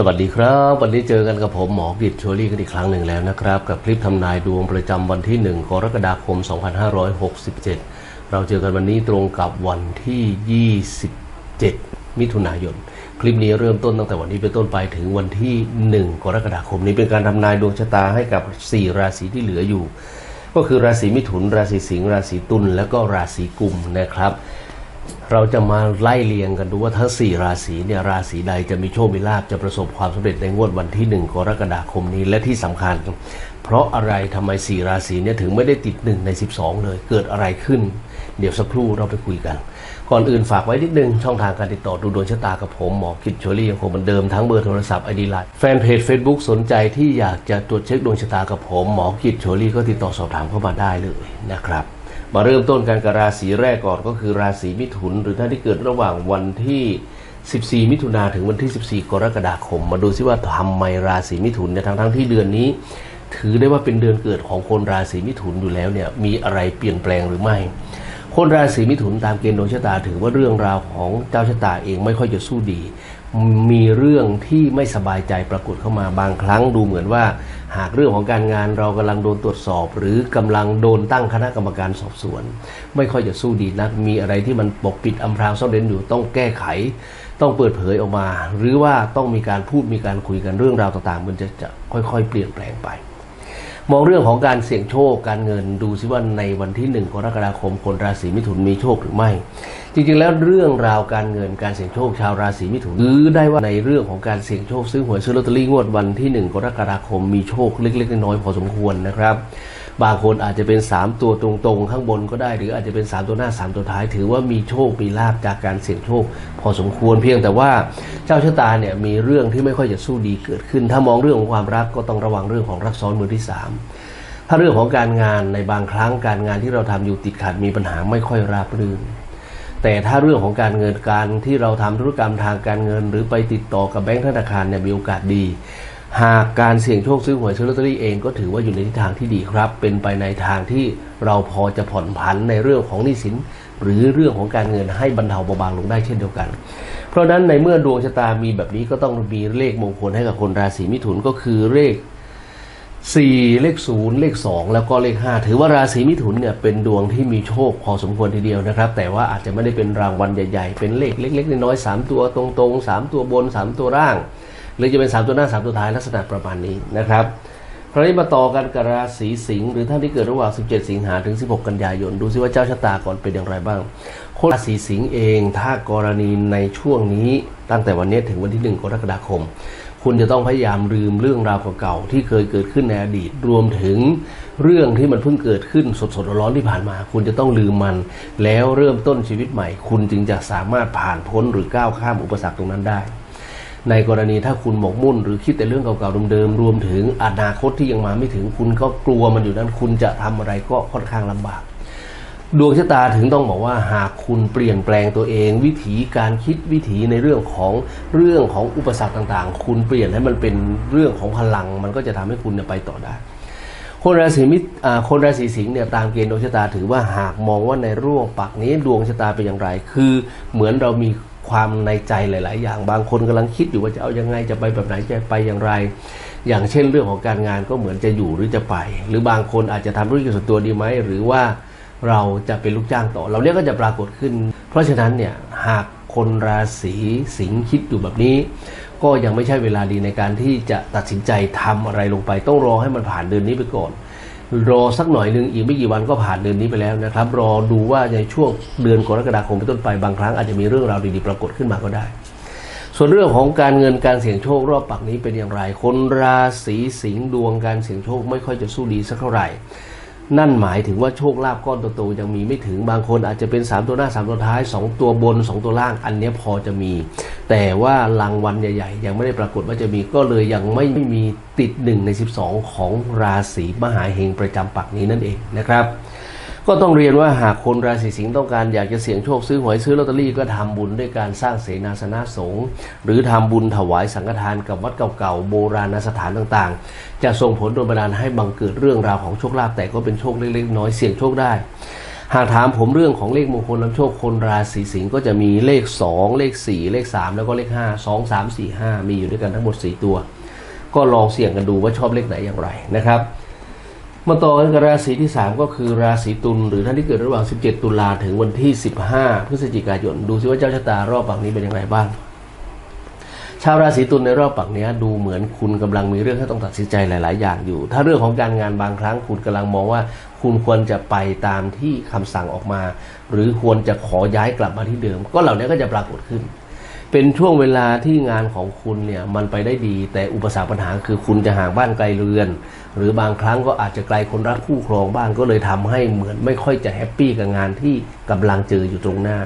สวัสดีครับ วันนี้เจอกันกับผมหมอกิจโชลี่กันอีกครั้งหนึ่งแล้วนะครับ กับคลิปทำนายดวงประจำวันที่ 1 กรกฎาคม 2567 เราเจอกันวันนี้ตรงกับวันที่ 27 มิถุนายน คลิปนี้เริ่มต้นตั้งแต่วันนี้เป็นต้นไปถึงวันที่ 1 กรกฎาคมนี้เป็นการทำนายดวงชะตาให้กับ 4 ราศีที่เหลืออยู่ ก็คือราศีมิถุน ราศีสิงห์ราศีตุลและก็ราศีกุมนะครับ เราจะมาไล่เรียงกันดูว่าทั้ง 4 ราศีเนี่ยราศีใดจะมีโชค มีลาภจะประสบความสำเร็จในงวดวันที่ 1 กรกฎาคมนี้และที่สำคัญ เพราะอะไรทำไม 4 ราศีเนี่ยถึงไม่ได้ติด 1 ใน 12 เลย เกิดอะไรขึ้น เดี๋ยวสักครู่เราไปคุยกัน ก่อนอื่นฝากไว้นิดนึง ช่องทางการติดต่อดูดวงชะตากับผม หมอกิจโชลี่ยังคงเหมือนเดิมทั้งเบอร์โทรศัพท์ไอดีไลน์แฟนเพจ Facebook สนใจที่อยากจะตรวจเช็คดวงชะตากับผมหมอกิจโชลี่ก็ติดต่อสอบถามเข้ามาได้เลยนะครับ มาเริ่มต้นกันกับราศีแรกก่อนก็คือราศีมิถุน หรือท่านที่เกิดระหว่างวันที่ 14 มิถุนาถึงวันที่ 14 กรกฎาคม มาดูซิว่าทำไมราศีมิถุนเนี่ยทั้งทั้งที่เดือนนี้ ถือได้ว่าเป็นเดือนเกิดของคนราศีมิถุนอยู่แล้วเนี่ยมีอะไรเปลี่ยนแปลงหรือไม่ คนราศีมิถุนตามเกณฑ์ดวงชะตาถือว่าเรื่องราวของเจ้าชะตาเองไม่ค่อยจะสู้ดี มีเรื่องที่ไม่สบายใจปรากฏเข้ามาบางครั้งดูเหมือนว่า หากเรื่องของการงานเรากำลังโดนตรวจสอบ หรือกำลังโดนตั้งคณะกรรมการสอบสวน ไม่ค่อยจะสู้ดีนัก มีอะไรที่มันปกปิดอำพรางซ่อนเร้นอยู่ต้องแก้ไข ต้องเปิดเผยออกมา หรือว่าต้องมีการพูดมีการคุยกันเรื่องราวต่างๆ มันจะจะค่อยๆ เปลี่ยนแปลงไป มองเรื่องของการเสี่ยงโชคการเงินดูซิว่าในวันที่หนึ่งกรกฎาคมคนราศีมิถุนมีโชคหรือไม่ จริงๆแล้วเรื่องราวการเงินการเสี่ยงโชคชาวราศีมิถุนหรือได้ว่าในเรื่องของการเสี่ยงโชคซื้อหวยซื้อลอตเตอรี่งวดวันที่หนึ่งกรกฎาคมมีโชคเล็กๆน้อยๆพอสมควรนะครับ บางคนอาจจะเป็น 3 ตัวตรงๆ ข้างบนก็ได้ หรืออาจจะเป็น 3 ตัวหน้า 3 ตัวท้าย ถือว่ามีโชค มีลาบจากการเสี่ยงโชค พอสมควรเพียงแต่ว่าเจ้าชะตาเนี่ยมีเรื่องที่ไม่ค่อยจะสู้ดีเกิดขึ้น ถ้ามองเรื่องของความรักก็ต้องระวังเรื่องของรักซ้อนมือที่สามถ้าเรื่องของการงานในบางครั้งการงานที่เราทำอยู่ติดขัดมีปัญหาไม่ค่อยราบรื่นแต่ถ้าเรื่องของการเงินการที่เราทำธุรกรรมทางการเงิน หรือไปติดต่อกับแบงก์ธนาคารเนี่ยมีโอกาสดี หากการเสี่ยงโชคซื้อหวยซื้อลอตเตอรี่เองก็ถือว่าอยู่ในทิศทางที่ดีครับ เป็นไปในทางที่เราพอจะผ่อนผันในเรื่องของหนี้สิน หรือเรื่องของการเงินให้บรรเทาเบาบางลงได้เช่นเดียวกัน เพราะฉะนั้นในเมื่อดวงชะตามีแบบนี้ก็ต้องมีเลขมงคลให้กับคนราศีมิถุนก็คือเลขสี่เลขศูนย์เลขสองแล้วก็เลขห้าถือว่าราศีมิถุนเนี่ยเป็นดวงที่มีโชคพอสมควรทีเดียวนะครับ แต่ว่าอาจจะไม่ได้เป็นรางวัลใหญ่ ๆ เป็นเลขเล็กๆน้อยๆสามตัวตรงๆสามตัวบนสามตัวล่าง หรือจะเป็นสามตัวหน้าสามตัวท้ายลักษณะประมาณนี้นะครับคราวนี้มาต่อกันกับราศีสิงห์หรือท่านที่เกิดระหว่าง 17 สิงหาถึง 16 กันยายน ดูซิว่าเจ้าชะตาก่อนเป็นอย่างไรบ้าง คนราศีสิงห์เองถ้ากรณีในช่วงนี้ตั้งแต่วันนี้ถึงวันที่ 1 กรกฎาคม คุณจะต้องพยายามลืมเรื่องราวเก่าๆที่เคยเกิดขึ้นในอดีตรวมถึงเรื่องที่มันเพิ่งเกิดขึ้นสดๆร้อนๆที่ผ่านมา คุณจะต้องลืมมัน แล้วเริ่มต้นชีวิตใหม่ คุณจึงจะสามารถผ่านพ้นหรือก้าวข้ามอุปสรรคตรงนั้นได้ ในกรณีถ้าคุณหมกมุ่น หรือคิดแต่เรื่องเก่าๆเดิมๆรวมถึงอนาคตที่ยังมาไม่ถึงคุณก็กลัวมันอยู่นั้นคุณจะทำอะไรก็ค่อนข้างลำบาก ดวงชะตาถึงต้องบอกว่าหากคุณเปลี่ยนแปลงตัวเอง วิถีการคิดวิถีในเรื่องของเรื่องของอุปสรรคต่างๆ คุณเปลี่ยนให้มันเป็นเรื่องของพลัง มันก็จะทำให้คุณไปต่อได้คนราศีมิตรคนราศีสิงห์เนี่ยตามเกณฑ์ดวงชะตาถือว่าหากมองว่าในร่วงปักนี้ดวงชะตาเป็นอย่างไร คือเหมือนเรามี ความในใจหลาย ๆ อย่างบางคนกำลังคิดอยู่ว่าจะเอายังไงจะไปแบบไหนจะไปอย่างไร อย่างเช่นเรื่องของการงานก็เหมือนจะอยู่หรือจะไป หรือบางคนอาจจะทำธุรกิจส่วนตัวดีไหมหรือว่าเราจะเป็นลูกจ้างต่อ เราเนี้ยก็จะปรากฏขึ้น เพราะฉะนั้นเนี่ยหากคนราศีสิงห์คิดอยู่แบบนี้ ก็ยังไม่ใช่เวลาดีในการที่จะตัดสินใจทำอะไรลงไป ต้องรอให้มันผ่านเดือนนี้ไปก่อน รอสักหน่อยหนึ่งอีกไม่กี่วันก็ผ่านเดือนนี้ไปแล้วนะครับ รอดูว่าในช่วงเดือนกรกฎาคมเป็นต้นไปบางครั้งอาจจะมีเรื่องราวดีๆปรากฏขึ้นมาก็ได้ ส่วนเรื่องของการเงินการเสี่ยงโชครอบปักนี้เป็นอย่างไร คนราศีสิงห์ดวงการเสี่ยงโชคไม่ค่อยจะสู้ดีสักเท่าไหร่ นั่นหมายถึงว่าโชคลาภก้อนโตๆยังมีไม่ถึงบางคนอาจจะเป็น 3 ตัวหน้า 3 ตัวท้าย 2 ตัวบน 2 ตัวล่างอันนี้พอจะมี แต่ว่ารางวัลใหญ่ๆ ยังไม่ได้ปรากฏว่าจะมีก็เลยยังไม่มีติด 1 ใน 12 ของราศีมหาเฮงประจำปักนี้นั่นเองนะครับ ก็ต้องเรียนว่าหากคนราศีสิงห์ต้องการอยากจะเสี่ยงโชคซื้อหวยซื้อลอตเตอรี่ก็ทำบุญด้วยการสร้างเสนาสนะสงฆ์หรือทำบุญถวายสังฆทานกับวัดเก่าๆโบราณสถานต่างๆ จะส่งผลโดนบันดาลให้บังเกิดเรื่องราวของโชคลาภแต่ก็เป็นโชคเล็กๆน้อยเสี่ยงโชคได้ หากถามผมเรื่องของเลขมงคลนำโชคคนราศีสิงห์ก็จะมีเลข 2 เลข 4 เลข 3 แล้วก็เลข 5 2 3 4 5 มีอยู่ด้วยกันทั้งหมด 4 ตัว ก็ลองเสี่ยงกันดูว่าชอบเลขไหนอย่างไรนะครับ มาต่อกันกับราศีที่ 3 ก็คือราศีตุลหรือท่านที่เกิดระหว่าง 17 ตุลาถึงวันที่ 15 พฤศจิกายน ดูซิว่าเจ้าชะตารอบปักนี้เป็นอย่างไรบ้าง ชาวราศีตุลในรอบปักนี้ดูเหมือนคุณกำลังมีเรื่องที่ต้องตัดสินใจหลาย ๆ อย่างอยู่ ถ้าเรื่องของการงานบางครั้งคุณกำลังมองว่า คุณควรจะไปตามที่คำสั่งออกมา หรือควรจะขอย้ายกลับมาที่เดิม ก็เหล่านี้ก็จะปรากฏขึ้น เป็นช่วงเวลาที่งานของคุณเนี่ยมันไปได้ดี แต่อุปสรรคปัญหาคือคุณจะห่างบ้านไกลเรือน หรือบางครั้งก็อาจจะไกลคนรักคู่ครองบ้างก็เลยทำให้เหมือนไม่ค่อยจะแฮปปี้กับงานที่กำลังเจออยู่ตรงหน้า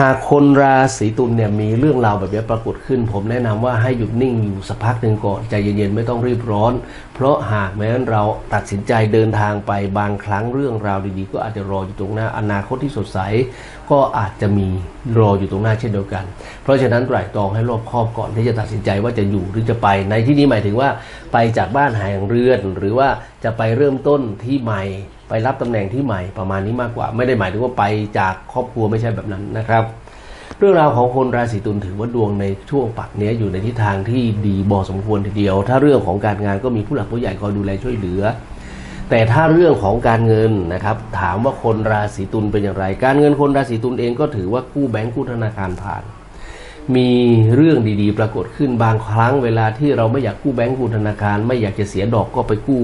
หากคนราศีตุลเนี่ยมีเรื่องราวแบบนี้ปรากฏขึ้น ผมแนะนำว่าให้หยุดนิ่งอยู่สักพักหนึ่งก่อนใจเย็นๆไม่ต้องรีบร้อน เพราะหากแม้นเราตัดสินใจเดินทางไปบางครั้งเรื่องราวดีๆ ก็อาจจะรออยู่ตรงหน้าอนาคตที่สดใส ก็อาจจะมีรออยู่ตรงหน้าเช่นเดียวกัน เพราะฉะนั้นไตร่ตรองให้รอบคอบก่อนที่จะตัดสินใจว่าจะอยู่หรือจะไป ในที่นี้หมายถึงว่าไปจากบ้านหายเรือน หรือว่าจะไปเริ่มต้นที่ใหม่ ไปรับตำแหน่งที่ใหม่ประมาณนี้มากกว่า ไม่ได้หมายถึงว่าไปจากครอบครัวไม่ใช่แบบนั้นนะครับ เรื่องราวของคนราศีตุลถือว่าดวงในช่วงปักเนี้ยอยู่ในทิศทางที่ดีบอสมควรทีเดียว ถ้าเรื่องของการงานก็มีผู้หลักผู้ใหญ่คอยดูแลช่วยเหลือ แต่ถ้าเรื่องของการเงินนะครับ ถามว่าคนราศีตุลเป็นอย่างไร การเงินคนราศีตุลเองก็ถือว่ากู้แบงก์กู้ธนาคารผ่าน มีเรื่องดีๆ ปรากฏขึ้นบางครั้งเวลาที่เราไม่อยากกู้แบงก์กู้ธนาคาร ไม่อยากจะเสียดอกก็ไปกู้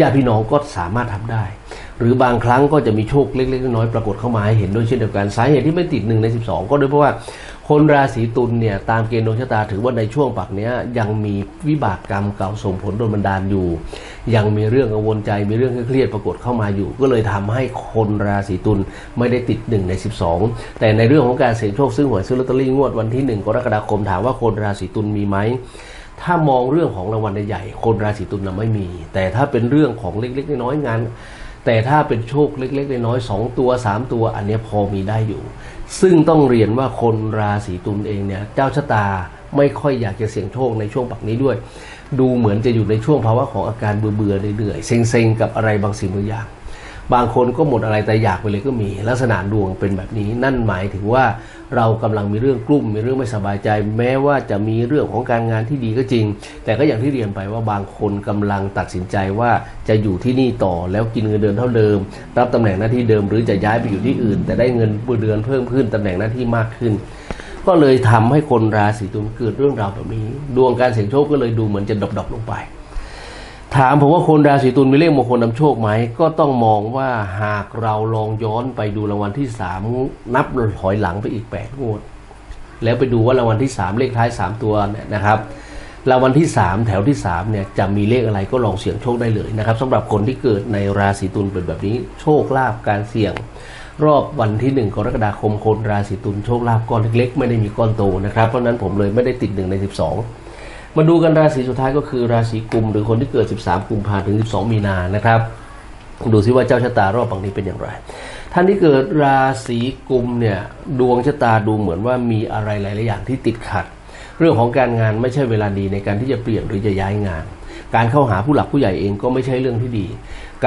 ญาติพี่น้องก็สามารถทำได้ หรือบางครั้งก็จะมีโชคเล็กๆน้อยๆปรากฏเข้ามาให้เห็นด้วยเช่นเดียวกันสาเหตุที่ไม่ติดหนึ่งใน 12 ก็ด้วยเพราะว่าคนราศีตุลเนี่ยตามเกณฑ์ดวงชะตาถือว่าในช่วงปักเนี้ยยังมีวิบากกรรมเก่าส่งผลโดนบันดาลอยู่ ยังมีเรื่องกังวลใจมีเรื่องเครียดปรากฏเข้ามาอยู่ ก็เลยทำให้คนราศีตุลไม่ได้ติดหนึ่งใน 12 แต่ในเรื่องของการเสี่ยงโชคซื้อหวยซื้อลอตเตอรี่งวดวันที่ 1 กรกฎาคมถามว่าคนราศีตุลมีไหมถ้ามองเรื่องของรางวัลใหญ่คนราศีตุลน่ะไม่มี แต่ถ้าเป็นเรื่องของเล็กๆน้อยๆงาน แต่ถ้าเป็นโชคเล็ก ๆ น้อยๆสองตัวสามตัวอันนี้พอมีได้อยู่ ซึ่งต้องเรียนว่าคนราศีตุลเองเนี่ยเจ้าชะตาไม่ค่อยอยากจะเสี่ยงโชคในช่วงปักนี้ด้วย ดูเหมือนจะอยู่ในช่วงภาวะของอาการเบื่อๆเหนื่อยๆเซ็งๆกับอะไรบางสิ่งบางอย่าง บางคนก็หมดอะไรแต่อยากไปเลยก็มีลักษณะดวงเป็นแบบนี้ นั่นหมายถึงว่าเรากำลังมีเรื่องกลุ้มมีเรื่องไม่สบายใจ แม้ว่าจะมีเรื่องของการงานที่ดีก็จริง แต่ก็อย่างที่เรียนไปว่าบางคนกำลังตัดสินใจว่าจะอยู่ที่นี่ต่อแล้วกินเงินเดือนเท่าเดิม รับตำแหน่งหน้าที่เดิมหรือจะย้ายไปอยู่ที่อื่น แต่ได้เงินเดือนเพิ่มขึ้นตำแหน่งหน้าที่มากขึ้น ก็เลยทำให้คนราศีตุลเกิดเรื่องราวแบบนี้ ดวงการเสี่ยงโชคก็เลยดูเหมือนจะดรอปๆลงไป ถามผมว่าคนราศีตุลมีเลขมงคลนำโชคไหม ก็ต้องมองว่าหากเราลองย้อนไปดูรางวัลที่สามนับถอยหลังไปอีกแปดงวด แล้วไปดูว่ารางวัลที่สามเลขท้ายสามตัวเนี่ยนะครับรางวัลที่สามแถวที่สามเนี่ยจะมีเลขอะไรก็ลองเสี่ยงโชคได้เลยนะครับสำหรับคนที่เกิดในราศีตุลเป็นแบบนี้โชคลาภการเสี่ยง รอบวันที่หนึ่งกรกฎาคมคนราศีตุลโชคลาภก้อนเล็กๆ ไม่ได้มีก้อนโตนะครับ เพราะฉะนั้นผมเลยไม่ได้ติดหนึ่งในสิบสอง มาดูกันราศีสุดท้ายก็คือราศีกุม หรือคนที่เกิด 13 กุมภาพันธ์ถึง 12 มีนานะครับดูซิว่าเจ้าชะตารอบบางนี้เป็นอย่างไร ท่านที่เกิดราศีกุมเนี่ยดวงชะตาดูเหมือนว่ามีอะไรหลาย ๆ อย่างที่ติดขัด เรื่องของการงานไม่ใช่เวลาดีในการที่จะเปลี่ยนหรือจะย้ายงาน การเข้าหาผู้หลักผู้ใหญ่เองก็ไม่ใช่เรื่องที่ดี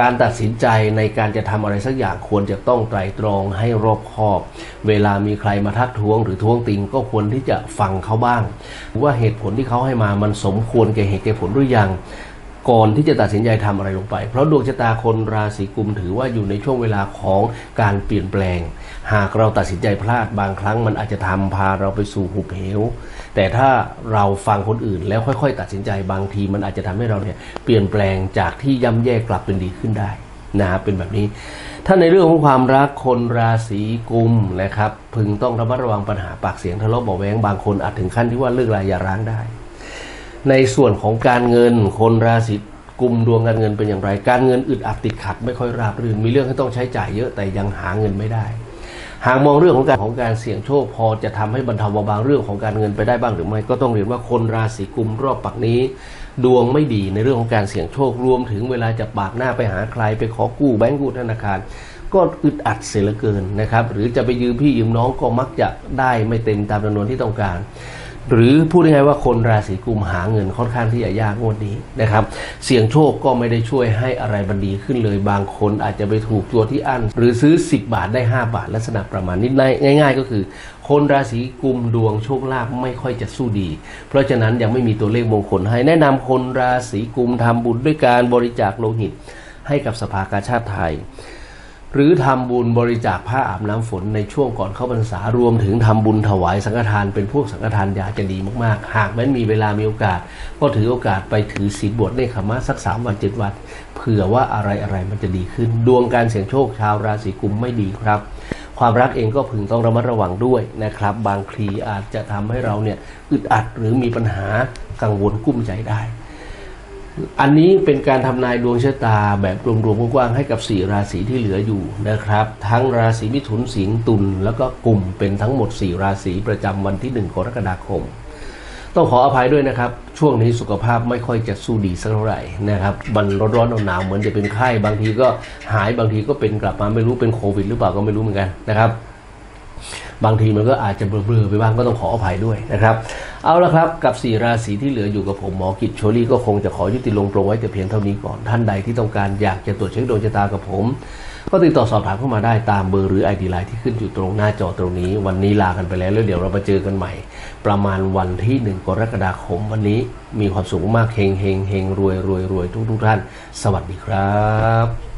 การตัดสินใจในการจะทำอะไรสักอย่างควรจะต้องไตร่ตรองให้รอบคอบ เวลามีใครมาทักท้วง หรือท้วงติงก็ควรที่จะฟังเขาบ้าง ว่าเหตุผลที่เขาให้มามันสมควรแก่เหตุแก่ผลหรือยัง ก่อนที่จะตัดสินใจทำอะไรลงไป เพราะดวงชะตาคนราศีกุมถือว่าอยู่ในช่วงเวลาของการเปลี่ยนแปลง หากเราตัดสินใจพลาดบางครั้งมันอาจจะทำพาเราไปสู่หุบเหว แต่ถ้าเราฟังคนอื่นแล้วค่อยๆ ตัดสินใจบางทีมันอาจจะทำให้เราเนี่ยเปลี่ยนแปลงจากที่ย่ำแย่กลับเป็นดีขึ้นได้นะเป็นแบบนี้ ถ้าในเรื่องของความรักคนราศีกุมนะครับ พึงต้องระมัดระวังปัญหาปากเสียงทะเลาะเบาแวงบางคนอาจถึงขั้นที่ว่าเลิกลาอย่าร้างได้ ในส่วนของการเงินคนราศีกุมดวงการเงินเป็นอย่างไร การเงินอึดอัดติดขัด ไม่ค่อยราบรื่น มีเรื่องที่ต้องใช้จ่ายเยอะแต่ยังหาเงินไม่ได้ หากมองเรื่องของการของการเสี่ยงโชคพอจะทำให้บรรเทาเบาบางเรื่องของการเงินไปได้บ้างหรือไม่ก็ต้องเรียนว่าคนราศีกุมรอบปักนี้ ดวงไม่ดีในเรื่องของการเสี่ยงโชครวม ถึงเวลาจะปากหน้าไปหาใครไปขอกู้แบงก์กู้ธนาคารก็อึดอัดเสียเหลือเกินนะครับ หรือจะไปยืมพี่ยืมน้องก็มักจะได้ไม่เต็มตามจำนวนที่ต้องการ หรือพูดง่ายๆว่าคนราศีกุมหาเงินค่อนข้างที่จะยากงวดนี้นะครับ เสี่ยงโชคก็ไม่ได้ช่วยให้อะไรบันดีขึ้นเลยบางคนอาจจะไปถูกตัวที่อั้นหรือซื้อ 10 บาทได้ 5 บาท ลักษณะประมาณนี้ง่าย ๆ ก็คือ คนราศีกุมดวงโชคลาภไม่ค่อยจะสู้ดี เพราะฉะนั้นยังไม่มีตัวเลขมงคลให้แนะนำคนราศีกุมทำบุญด้วยการบริจาคโลหิต ให้กับสภากาชาติไทย หรือทำบุญบริจาคผ้าอาบน้ำฝนในช่วงก่อนเข้าพรรษารวมถึงทำบุญถวายสังฆทานเป็นพวกสังฆทานยาจะดีมากๆ หากแม้นมีเวลามีโอกาส ก็ถือโอกาสไปถือศีลบวชในขมาสักสามวันเจ็ดวันเผื่อว่าอะไรอะไรมันจะดีขึ้น ดวงการเสี่ยงโชคชาวราศีกุมไม่ดีครับ ความรักเองก็พึงต้องระมัดระวังด้วยนะครับ บางทีอาจจะทำให้เราเนี่ยอึดอัดหรือมีปัญหากังวลกุ้มใจได้ อันนี้เป็นการทำนายดวงชะตาแบบรวมๆกว้างๆให้กับ 4 ราศีที่เหลืออยู่นะครับ ทั้งราศีมิถุนสิงห์ตุลแล้วก็กลุ่มเป็นทั้งหมด 4 ราศีประจำวันที่ 1 กรกฎาคม ต้องขออภัยด้วยนะครับ ช่วงนี้สุขภาพไม่ค่อยจะสู้ดีสักเท่าไหร่นะครับมันร้อนๆหนาวๆเหมือนจะเป็นไข้บางทีก็หายบางทีก็เป็นกลับมาไม่รู้เป็นโควิด หรือเปล่าก็ไม่รู้เหมือนกันนะครับ บางทีมันก็อาจจะเบลอๆไปบ้างก็ต้องขออภัยด้วยนะครับ เอาละครับกับ 4 ราศีที่เหลืออยู่กับผมหมอกิจโชลี่ก็คงจะขอยุติลงตรงไว้แต่เพียงเท่านี้ก่อนท่านใดที่ต้องการอยากจะตรวจเช็คดวงชะตากับผม ก็ติดต่อสอบถามเข้ามาได้ตามเบอร์หรือไอดีไลน์ที่ขึ้นอยู่ตรงหน้าจอตรงนี้ วันนี้ลากันไปแล้วแล้วเดี๋ยวเรามาเจอกันใหม่ ประมาณวันที่ 1 กรกฎาคมวันนี้มีความสุขมากเฮงเฮงเฮงรวยรวยรวยทุกทุกท่าน สวัสดีครับ